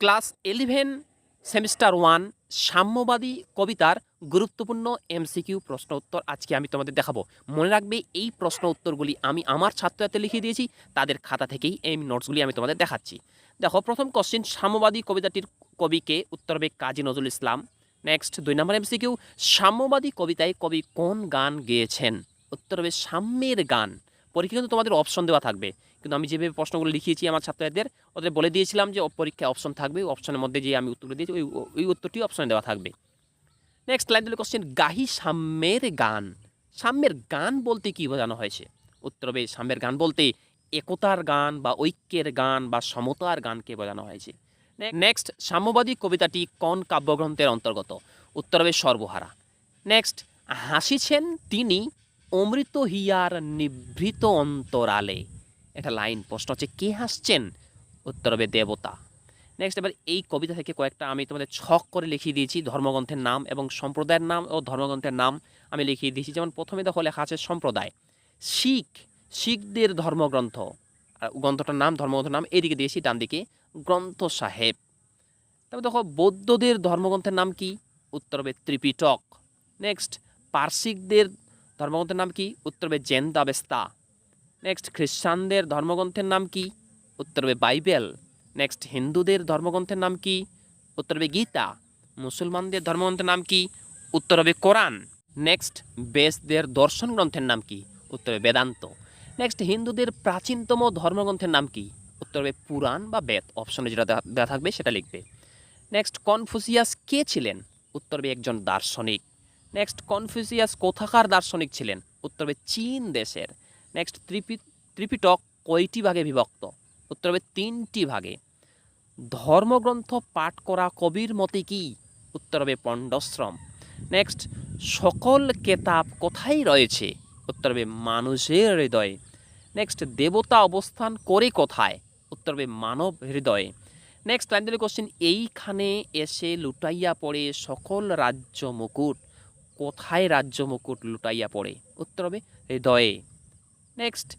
Class eleven, semester one, সাম্যবাদী কবিতার গুরুত্বপূর্ণ এমসিকিউ প্রশ্ন উত্তর আজকে আমি তোমাদের দেখাবো। মনে রাখবে, এই প্রশ্ন উত্তরগুলি আমি আমার ছাত্র হাতে লিখে দিয়েছি, তাদের খাতা থেকেই এই নোটসগুলি আমি তোমাদের দেখাচ্ছি। দেখো, প্রথম কোশ্চিন সাম্যবাদী কবিতাটির কবিকে উত্তর হবে কাজী নজরুল ইসলাম। নেক্সট দুই নম্বর এমসিকিউ, সাম্যবাদী কবিতায় কবি কোন গান গেয়েছেন? উত্তর হবে সাম্যের গান। পরীক্ষা কিন্তু তোমাদের অপশন দেওয়া থাকবে। কিন্তু আমি যেভাবে প্রশ্নগুলো লিখিয়েছি আমার ছাত্রদের ওদের বলে দিয়েছিলাম যে পরীক্ষায় অপশন থাকবে ওই অপশনের মধ্যে যে আমি উত্তর দিয়েছি ওই ওই উত্তরটি অপশনে দেওয়া থাকবে। নেক্সট লাইন দিলে কোশ্চেন গাহি সাম্যের গান। সাম্যের গান বলতে কি বোঝানো হয়েছে? উত্তর হবে সাম্যের গান বলতে একতার গান বা ঐক্যের গান বা সমতার গানকে বোঝানো হয়েছে। নেক্সট সাম্যবাদী কবিতাটি কোন কাব্যগ্রন্থের অন্তর্গত? উত্তর হবে সর্বহারা। নেক্সট হাসিছেন তিনি অমৃত হিয়ার নিভৃত অন্তরালে। একটা লাইন, প্রশ্ন হচ্ছে, কে হাসছেন? উত্তর হবে দেবতা। নেক্সট এবার এই কবিতা থেকে কয়েকটা আমি তোমাদের ছক করে লিখিয়ে দিয়েছি, ধর্মগ্রন্থের নাম এবং সম্প্রদায়ের নাম ও ধর্মগ্রন্থের নাম আমি লিখিয়ে দিয়েছি। যেমন প্রথমে দেখো, লেখা আছে সম্প্রদায়। শিখ, শিখদের ধর্মগ্রন্থ। গ্রন্থটার নাম, ধর্মগ্রন্থের নাম এদিকে দিয়েছি ডান দিকে গ্রন্থ সাহেব। তারপর দেখো, বৌদ্ধদের ধর্মগ্রন্থের নাম কি? উত্তর হবে ত্রিপিটক। নেক্সট পার্সিকদের ধর্মগ্রন্থের নাম কি? উত্তর হবে জেন্দাবেস্তা নেক্সট খ্রিস্টানদের ধর্মগ্রন্থের নাম কি? উত্তর হবে বাইবেল। নেক্সট, হিন্দুদের ধর্মগ্রন্থের নাম কি? উত্তর হবে গীতা। মুসলমানদের ধর্মগ্রন্থের নাম কি? উত্তর হবে কোরআন। নেক্সট বেসদের দর্শন গ্রন্থের নাম কি? উত্তর হবে বেদান্ত। নেক্সট, হিন্দুদের প্রাচীনতম ধর্মগ্রন্থের নাম কি? উত্তর হবে পুরাণ বা বেদ অপশনে যেটা দেওয়া থাকবে সেটা লিখবে। নেক্সট, কনফুসিয়াস কে ছিলেন? উত্তর হবে একজন দার্শনিক। নেক্সট কনফিউসিয়াস কোথাকার দার্শনিক ছিলেন? উত্তর হবে চীন দেশের। নেক্সট ত্রিপি, ত্রিপিটক কয়টি ভাগে বিভক্ত? উত্তর হবে তিনটি ভাগে। ধর্মগ্রন্থ পাঠ করা কবির মতে কি? উত্তর হবে পণ্ডশ্রম। নেক্সট সকল কেতাব কোথায় রয়েছে? উত্তর হবে মানুষের হৃদয়ে। নেক্সট দেবতা অবস্থান করে কোথায়? উত্তর হবে মানব হৃদয়ে। নেক্সট লাইন দিলে কোশ্চেন এইখানে এসে লুটাইয়া পড়ে সকল রাজ্য মুকুট। কোথায় রাজ্য মুকুট লুটাইয়া পড়ে? উত্তর হবে হৃদয়ে। নেক্সট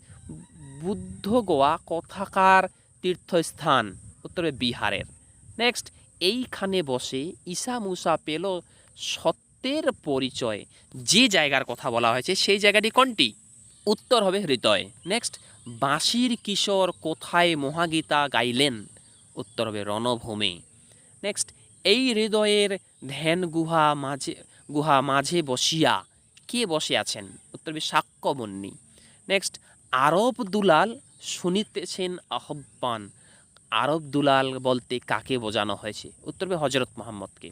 বুদ্ধ গোয়া কথাকার তীর্থস্থান? উত্তর বিহারের। নেক্সট এইখানে বসে ঈশা মুসা পেল সত্যের পরিচয়। যে জায়গার কথা বলা হয়েছে, সেই জায়গাটি কোনটি? উত্তর হবে হৃদয়। নেক্সট বাঁশির কিশোর কোথায় মহাগীতা গাইলেন? উত্তর হবে রণভূমে। নেক্সট এই হৃদয়ের ধ্যান গুহা মাঝে গুহা মাঝে বসিয়া, কে বসে আছেন? উত্তর হবে সাক্ষ্যমন্যী নেক্সট আরব দুলাল শুনিতেছেন আহ্বান। আরব দুলাল বলতে কাকে বোঝানো হয়েছে? উত্তর হবে হজরত মোহাম্মদকে।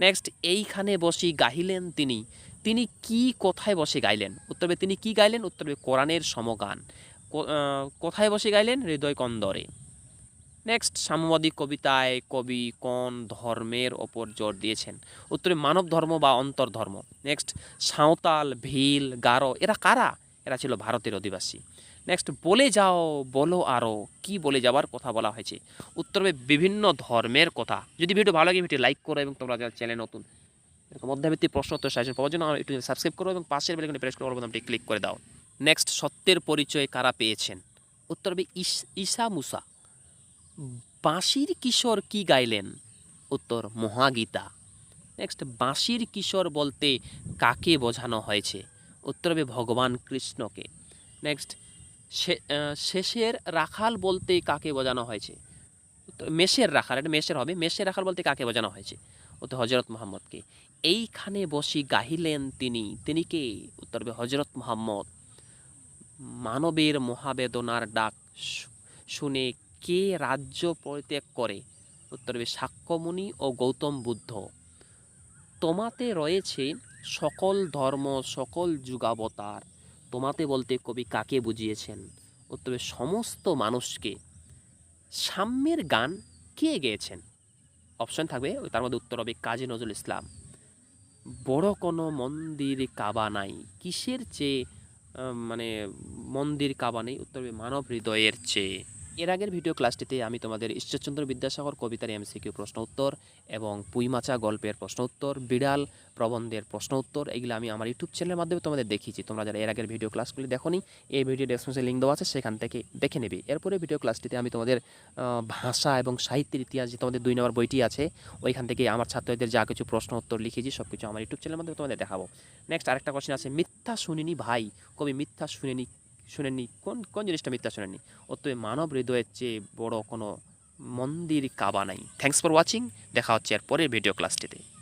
নেক্সট এইখানে বসি গাহিলেন তিনি। তিনি কি কোথায় বসে গাইলেন? উত্তরবে তিনি কি গাইলেন? উত্তর হবে কোরআনের সমগান। কোথায় বসে গাইলেন? হৃদয় কন্দরে। নেক্সট সাম্যবাদী কবিতায় কবি কোন ধর্মের ওপর জোর দিয়েছেন উত্তরে মানব ধর্ম বা অন্তর্ধর্ম নেক্সট সাঁওতাল ভিল গারো এরা কারা এরা ছিল ভারতের অধিবাসী নেক্সট বলে যাও বলো আরও কি বলে যাওয়ার কথা বলা হয়েছে উত্তর বিভিন্ন ধর্মের কথা যদি ভিডিও ভালো লাগে ভিডিও লাইক করো এবং তোমরা যারা চ্যানেল নতুন এরকম মধ্যবিত্তি প্রশ্ন উত্তর সাহায্য পাওয়ার জন্য আমার একটু সাবস্ক্রাইব করো এবং পাশের বেলাকে প্রেস করে বোতামটি ক্লিক করে দাও নেক্সট সত্যের পরিচয় কারা পেয়েছেন উত্তর হবে ঈশা মুসা বাঁশির কিশোর কি গাইলেন? উত্তর, মহাগীতা। নেক্সট বাঁশির কিশোর বলতে কাকে বোঝানো হয়েছে? উত্তর হবে ভগবান কৃষ্ণকে। নেক্সট শেষের রাখাল বলতে কাকে বোঝানো হয়েছে? মেষের রাখাল, এটা মেষের হবে। মেষের রাখাল বলতে কাকে বোঝানো হয়েছে? উত্তর, হজরত মোহাম্মদকে। এইখানে বসি গাহিলেন তিনি। তিনি কে? উত্তর হবে হজরত মোহাম্মদ। মানবের মহাবেদনার ডাক শুনে কে রাজ্য পরিত্যাগ করে? উত্তর হবে সাক্ষ্যমুনি ও গৌতম বুদ্ধ। তোমাতে রয়েছে সকল ধর্ম, সকল যুগাবতার। তোমাতে বলতে কবি কাকে বুঝিয়েছেন? উত্তর হবে সমস্ত মানুষকে। সাম্যের গান কে গেয়েছেন? অপশন থাকবে তার মধ্যে উত্তর হবে কাজী নজরুল ইসলাম। বড় কোনো মন্দির কাবা নাই। কিসের চেয়ে মানে মন্দির কাবা নেই? উত্তর হবে মানব হৃদয়ের চেয়ে। এর আগের ভিডিও ক্লাসটিতে আমি তোমাদের ঈশ্বরচন্দ্র বিদ্যাসাগর কবিতার এমসিকিউ প্রশ্ন উত্তর এবং পুইমাচা গল্পের প্রশ্ন উত্তর, বিড়াল প্রবন্ধের প্রশ্ন উত্তর, এগুলো আমি আমার ইউটিউব চ্যানেলের মাধ্যমে তোমাদের দেখিয়েছি। তোমরা যারা এর আগের ভিডিও ক্লাসগুলি দেখোনি, এই ভিডিও ডেসক্রিপশনে লিঙ্ক দেওয়া আছে, সেখান থেকে দেখে নেবে। এরপরে ভিডিও ক্লাসটিতে আমি তোমাদের ভাষা এবং সাহিত্যের ইতিহাস যে তোমাদের দুই নম্বর বইটি আছে, ওইখান থেকে আমার ছাত্রদের যা কিছু প্রশ্ন উত্তর লিখেছি সব কিছু আমার ইউটিউব চ্যানেলের মাধ্যমে তোমাদের দেখাবো। নেক্সট আরেকটা কোশ্চেন আছে, মিথ্যা শুনিনি ভাই। কবি মিথ্যা শুনেনি শুনেননি? কোন কোন জিনিসটা মিথ্যা শুনেননি? অতএব মানব হৃদয়ের চেয়ে বড় কোনো মন্দির কাবা নাই। থ্যাংকস ফর ওয়াচিং দেখা হচ্ছে আর পরের ভিডিও ক্লাসটিতে